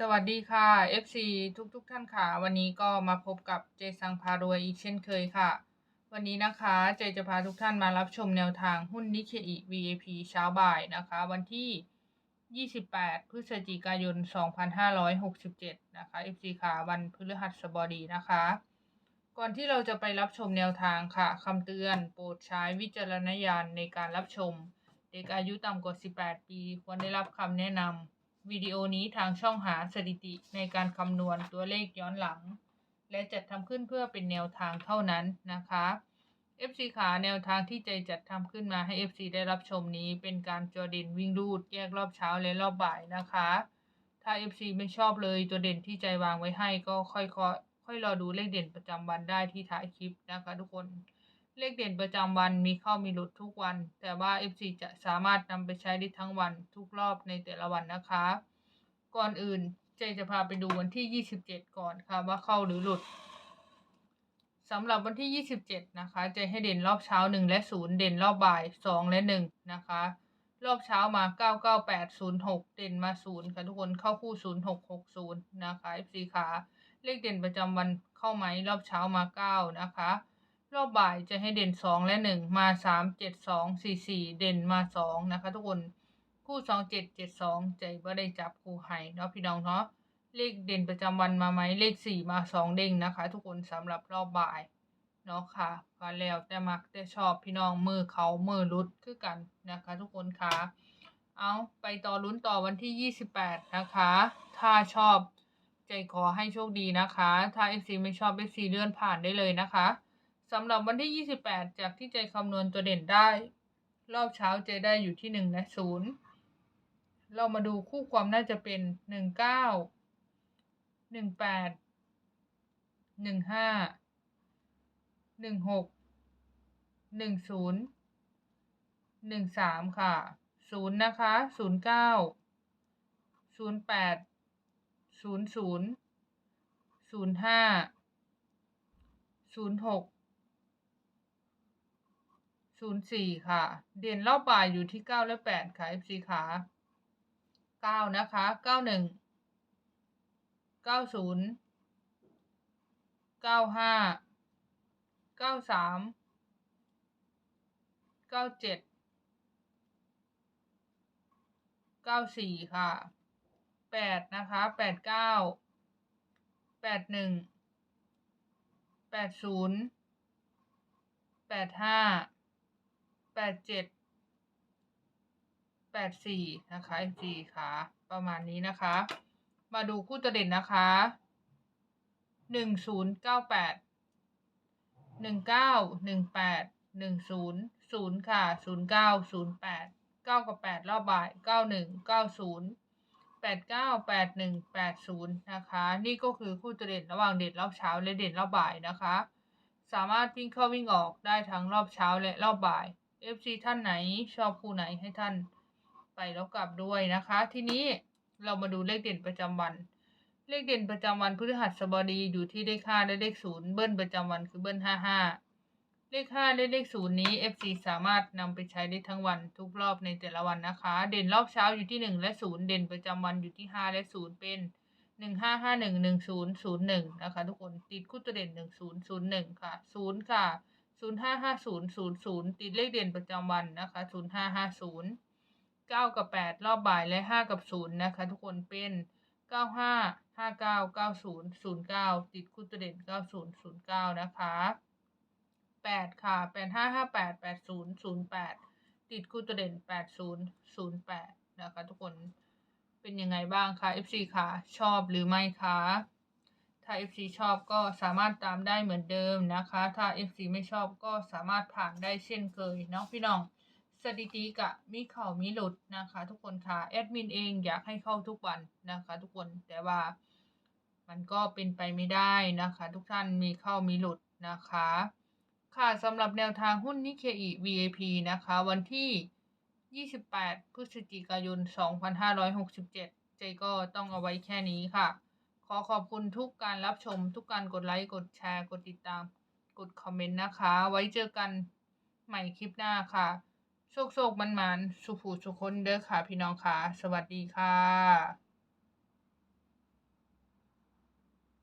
สวัสดีค่ะ FC ทุกทุกๆท่านค่ะ วันนี้ก็มาพบกับเจสังพารวยอีกเช่นเคยค่ะ วันนี้นะคะเจจะพาทุกท่านมารับชมแนวทางหุ้นนิเคอิ VAP เช้าบ่ายนะคะ วันที่ 28 พฤศจิกายน 2567 นะคะ FC ค่ะ วันพฤหัสบดีนะคะ ก่อนที่เราจะไปรับชมแนวทางค่ะคำเตือนโปรดใช้วิจารณญาณในการรับชม เด็กอายุต่ำกว่า 18 ปี ควรได้รับคำแนะนำ วิดีโอนี้ทางช่องหาสถิติในการคำนวณตัวเลขย้อนหลัง และจัดทำขึ้นเพื่อเป็นแนวทางเท่านั้นนะคะ FC ขาแนวทางที่ใจจัดทำขึ้นมาให้ FC ได้รับชมนี้เป็นการจอเด่นวิ่งรูดแยกรอบเช้าและรอบบ่ายนะคะ ถ้า FC ไม่ชอบเลยตัวเด่นที่ใจวางไว้ให้ก็ค่อยๆค่อยรอดูเลขเด่นประจำวันได้ที่ท้ายคลิปนะคะทุกคน เลขเด่นประจำวันมีเข้ามีหลุดทุกวัน แต่ว่า FC จะสามารถนำไปใช้ได้ทั้งวันทุกรอบในแต่ละวันนะคะ ก่อนอื่นเจจะพาไปดูวันที่ 27 ก่อนค่ะว่าเข้าหรือหลุดสำหรับวันที่ 27 นะคะเจให้เด่นรอบเช้า 1 และ 0 เด่นรอบบ่าย 2 และ 1 นะคะ รอบเช้ามา 99806 เด่นมา 0 ค่ะทุกคนเข้าคู่ 0660 นะคะ FC ขาเลขเด่นประจำวันเข้าไหมรอบเช้ามา 9 นะคะ รอบบ่ายจะให้เด่น2และ1มา3 7 2 4 4เด่นมา2นะคะทุกคนคู่2 7 7 2ใจว่ได้จับคู่ให้เนาะพี่น้องเนาะเลขเด่นประจำวันมาไหมเลข4มา2เด้งนะคะ ทุกคนสำหรับรอบบ่ายเนาะค่ะก็แล้วแต่มักแต่ชอบพี่น้องมือเขามือรุดคือกันนะคะ ทุกคนค่ะเอาไปต่อลุ้นต่อวันที่ 28 นะคะ ถ้าชอบใจขอให้โชคดีนะคะ ถ้า FC ไม่ชอบ FC เลื่อนผ่านได้เลยนะคะ สำหรับวันที่ 28 จากที่ใจคำนวณตัวเด่นได้ รอบเช้าใจได้อยู่ที่ 1 และ 0 เรามาดูคู่ความน่าจะเป็น 19 18 15 16 10 13 ค่ะ 0 นะคะ 09 08 00 05 06 ศูนย์สี่ค่ะ เด่นรอบบ่ายอยู่ที่เก้าและแปดค่ะเอฟซีขาเก้านะคะเก้าหนึ่งเก้าศูนย์เก้าห้าเก้าสามเก้าเจ็ดเก้าสี่ค่ะแปดนะคะแปดเก้าแปดหนึ่งแปดศูนย์แปดห้า แปดเจ็ดแปดสี่นะคะ FG ค่ะ ประมาณนี้นะคะ มาดูคู่ตัวเด่นนะคะหนึ่งศูนย์เก้าแปดหนึ่งเก้าหนึ่งแปดหนึ่งศูนย์ศูนย์ค่ะศูนย์เก้าศูนย์แปดเก้ากับแปดรอบบ่ายเก้าหนึ่งเก้าศูนย์แปดเก้าแปดหนึ่งแปดศูนย์นะคะ นี่ก็คือคู่ตัวเด่นระหว่างเด่นรอบเช้าและเด่นรอบบ่ายนะคะ สามารถวิ่งเข้าวิ่งออกได้ทั้งรอบเช้าและรอบบ่าย FC ท่านไหนชอบคู่ไหนให้ท่านไปแล้วกลับด้วยนะคะ ทีนี้เรามาดูเลขเด่นประจำวัน เลขเด่นประจำวันพฤหัสบดีอยู่ที่เลขห้าและเลขศูนย์เบิ้ลประจำวันคือเบิ้ลห้าห้าเลขห้าและเลขศูนย์นี้ FC สามารถนำไปใช้ได้ทั้งวันทุกรอบในแต่ละวันนะคะ เด่นรอบเช้าอยู่ที่หนึ่งและศูนย์เด่นประจำวันอยู่ที่ห้าและศูนย์เป็นหนึ่งห้าห้าหนึ่งหนึ่งศูนย์ศูนย์หนึ่งนะคะ ทุกคนติดคู่ตัวเด่นหนึ่งศูนย์ศูนย์หนึ่งค่ะศูนย์ค่ะ ศูนย์ห้าห้าศูนย์ศูนย์ศูนย์ติดเลขเด่นประจำวันนะคะศูนย์ห้าห้าศูนย์เก้ากับแปดรอบบ่ายและห้ากับศูนย์นะคะ ทุกคนเป็นเก้าห้าห้าเก้าเก้าศูนย์ศูนย์เก้าติดคู่ตัวเด่นเก้าศูนย์ศูนย์เก้านะคะแปดค่ะแปดห้าห้าแปดแปดศูนย์ศูนย์แปดติดคู่ตัวเด่นแปดศูนย์ศูนย์แปดนะคะ ทุกคนเป็นยังไงบ้างคะ FC ค่ะชอบหรือไม่คะ ถ้า FC ชอบก็สามารถตามได้เหมือนเดิมนะคะ ถ้า FC ไม่ชอบก็สามารถผ่านได้เช่นเคยเนาะพี่น้องสถิติกะมีเข่ามีหลุดนะคะ ทุกคนค่ะแอดมินเองอยากให้เข้าทุกวันนะคะ ทุกคนแต่ว่ามันก็เป็นไปไม่ได้นะคะ ทุกท่านมีเข้ามีหลุดนะคะ ค่ะสำหรับแนวทางหุ้นนิเคอิ VAP นะคะ วันที่ 28 พฤศจิกายน 2567เจก็ต้องเอาไว้แค่นี้ค่ะ ขอขอบคุณทุกการรับชม ทุกการกดไลค์กดแชร์ กดติดตาม กดคอมเมนต์นะคะ ไว้เจอกันใหม่คลิปหน้าค่ะ โชคโชคมันมันสุขูสุคนเด้อค่ะ พี่น้องค่ะ สวัสดีค่ะ